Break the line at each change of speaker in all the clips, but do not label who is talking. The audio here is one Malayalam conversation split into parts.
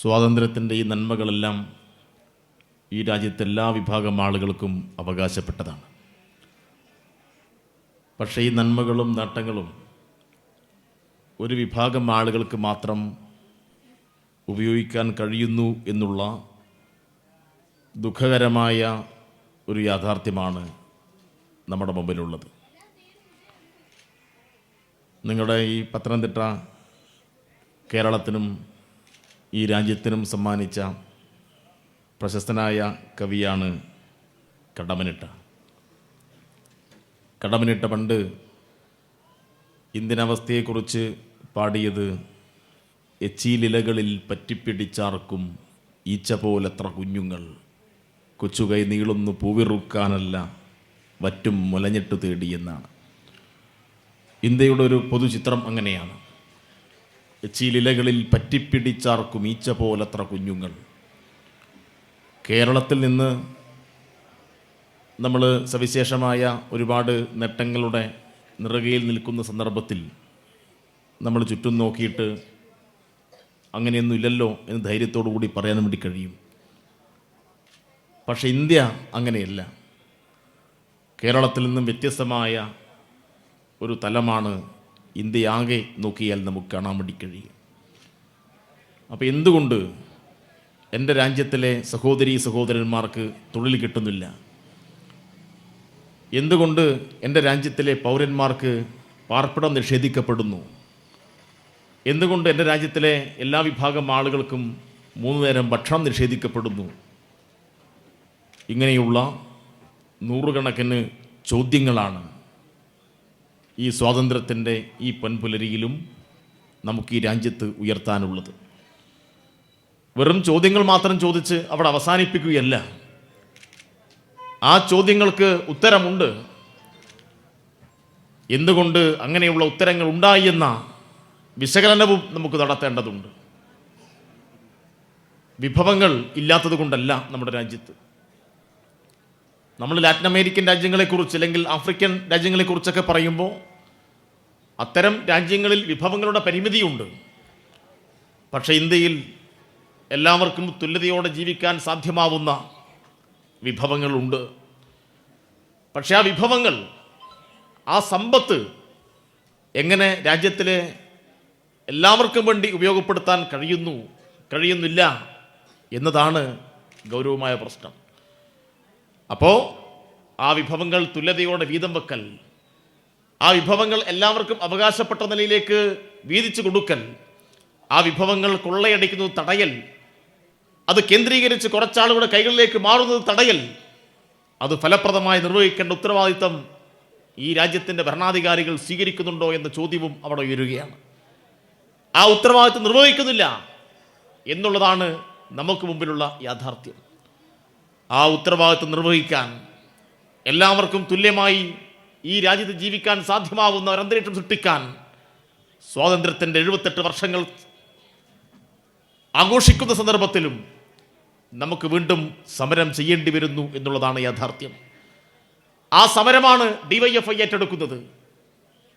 സ്വാതന്ത്ര്യത്തിന്റെ ഈ നന്മകളെല്ലാം ഈ രാജ്യത്തെ എല്ലാ വിഭാഗം ആളുകൾക്കും അവകാശപ്പെട്ടതാണ്. പക്ഷേ ഈ നന്മകളും നേട്ടങ്ങളും ഒരു വിഭാഗം ആളുകൾക്ക് മാത്രം ഉപയോഗിക്കാൻ കഴിയുന്നു എന്നുള്ള ദുഃഖകരമായ ഒരു യാഥാർത്ഥ്യമാണ് നമ്മുടെ മുമ്പിലുള്ളത്. നിങ്ങളുടെ ഈ പത്തനംതിട്ട കേരളത്തിനും ഈ രാജ്യത്തിനും സമ്മാനിച്ച പ്രശസ്തനായ കവിയാണ് കടമനിട്ട. കടമനിട്ട പണ്ട് ഇന്ത്യൻ അവസ്ഥയെക്കുറിച്ച് പാടിയത് എച്ചിലിലകളിൽ പറ്റിപ്പിടിച്ചാർക്കും ഈച്ച പോലെത്ര കുഞ്ഞുങ്ങൾ. കൊച്ചുകൈ നീളുന്നു പൂവിറുക്കാനല്ല വറ്റും മുലഞ്ഞിട്ട് തേടിയെന്നാണ്. ഇന്ത്യയുടെ ഒരു പൊതുചിത്രം അങ്ങനെയാണ്. എച്ചീലിലകളിൽ പറ്റിപ്പിടിച്ചാർക്കും ഈച്ച പോലത്ര കുഞ്ഞുങ്ങൾ. കേരളത്തിൽ നിന്ന് നമ്മൾ സവിശേഷമായ ഒരുപാട് നേട്ടങ്ങളുടെ നിറകയിൽ നിൽക്കുന്ന സന്ദർഭത്തിൽ നമ്മൾ ചുറ്റും നോക്കിയിട്ട് അങ്ങനെയൊന്നും ഇല്ലല്ലോ എന്ന് ധൈര്യത്തോടു കൂടി പറയാൻ വേണ്ടി കഴിയും. പക്ഷേ ഇന്ത്യ അങ്ങനെയല്ല. കേരളത്തിൽ നിന്നും വ്യത്യസ്തമായ ഒരു തലമാണ് ഇന്ത്യയാകെ നോക്കിയാൽ നമുക്ക് കാണാൻ വേണ്ടി കഴിയും. അപ്പോൾ എന്തുകൊണ്ട് എന്റെ രാജ്യത്തിലെ സഹോദരി സഹോദരന്മാർക്ക് തൊഴിൽ കിട്ടുന്നില്ല? എന്തുകൊണ്ട് എന്റെ രാജ്യത്തിലെ പൗരന്മാർക്ക് പാർപ്പിടം നിഷേധിക്കപ്പെടുന്നു? എന്തുകൊണ്ട് എന്റെ രാജ്യത്തിലെ എല്ലാ വിഭാഗം ആളുകൾക്കും മൂന്ന് നേരം ഭക്ഷണം നിഷേധിക്കപ്പെടുന്നു? ഇങ്ങനെയുള്ള നൂറുകണക്കിന് ചോദ്യങ്ങളാണ് ഈ സ്വാതന്ത്ര്യത്തിന്റെ ഈ പൊൻപുലരിയിലും നമുക്ക് ഈ രാജ്യത്ത് ഉയർത്താനുള്ളത്. വെറും ചോദ്യങ്ങൾ മാത്രം ചോദിച്ച് അവിടെ അവസാനിപ്പിക്കുകയല്ല. ആ ചോദ്യങ്ങൾക്ക് ഉത്തരമുണ്ട്. എന്തുകൊണ്ട് അങ്ങനെയുള്ള ഉത്തരങ്ങൾ ഉണ്ടായി എന്ന വിശകലനവും നമുക്ക് നടത്തേണ്ടതുണ്ട്. വിഭവങ്ങൾ ഇല്ലാത്തത് കൊണ്ടല്ല നമ്മുടെ രാജ്യത്ത്. നമ്മൾ ലാറ്റിൻ അമേരിക്കൻ രാജ്യങ്ങളെക്കുറിച്ച് അല്ലെങ്കിൽ ആഫ്രിക്കൻ രാജ്യങ്ങളെക്കുറിച്ചൊക്കെ പറയുമ്പോൾ അത്തരം രാജ്യങ്ങളിൽ വിഭവങ്ങളുടെ പരിമിതിയുണ്ട്. പക്ഷേ ഇന്ത്യയിൽ എല്ലാവർക്കും തുല്യതയോടെ ജീവിക്കാൻ സാധ്യമാവുന്ന വിഭവങ്ങളുണ്ട്. പക്ഷേ ആ വിഭവങ്ങൾ ആ സമ്പത്ത് എങ്ങനെ രാജ്യത്തിലെ എല്ലാവർക്കും വേണ്ടി ഉപയോഗപ്പെടുത്താൻ കഴിയുന്നു കഴിയുന്നില്ല എന്നതാണ് ഗൗരവമായ പ്രശ്നം. അപ്പോൾ ആ വിഭവങ്ങൾ തുല്യതയോടെ വീതം വെക്കൽ ആ വിഭവങ്ങൾ എല്ലാവർക്കും അവകാശപ്പെട്ട നിലയിലേക്ക് വീതിച്ചു കൊടുക്കൽ ആ വിഭവങ്ങൾ കൊള്ളയടിക്കുന്നത് തടയൽ അത് കേന്ദ്രീകരിച്ച് കുറച്ചാളുകളുടെ കൈകളിലേക്ക് മാറുന്നത് തടയൽ അത് ഫലപ്രദമായി നിർവഹിക്കേണ്ട ഉത്തരവാദിത്തം ഈ രാജ്യത്തിന്റെ ഭരണാധികാരികൾ സ്വീകരിക്കുന്നുണ്ടോ എന്ന ചോദ്യവും അവിടെ ഉയരുകയാണ്. ആ ഉത്തരവാദിത്തം നിർവഹിക്കുന്നില്ല എന്നുള്ളതാണ് നമുക്ക് മുമ്പിലുള്ള യാഥാർത്ഥ്യം. ആ ഉത്തരവാദിത്വം നിർവഹിക്കാൻ എല്ലാവർക്കും തുല്യമായി ഈ രാജ്യത്ത് ജീവിക്കാൻ സാധ്യമാവുന്ന ഒരു അന്തരീക്ഷം സൃഷ്ടിക്കാൻ സ്വാതന്ത്ര്യത്തിന്റെ എഴുപത്തെട്ട് വർഷങ്ങൾ ആഘോഷിക്കുന്ന സന്ദർഭത്തിലും നമുക്ക് വീണ്ടും സമരം ചെയ്യേണ്ടി വരുന്നു എന്നുള്ളതാണ് യാഥാർത്ഥ്യം. ആ സമരമാണ് ഡിവൈഎഫ്ഐ ഏറ്റെടുക്കുന്നത്.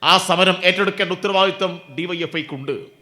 ആ സമരം ഏറ്റെടുക്കേണ്ട ഉത്തരവാദിത്വം ഡിവൈഎഫ്ഐക്കുണ്ട്.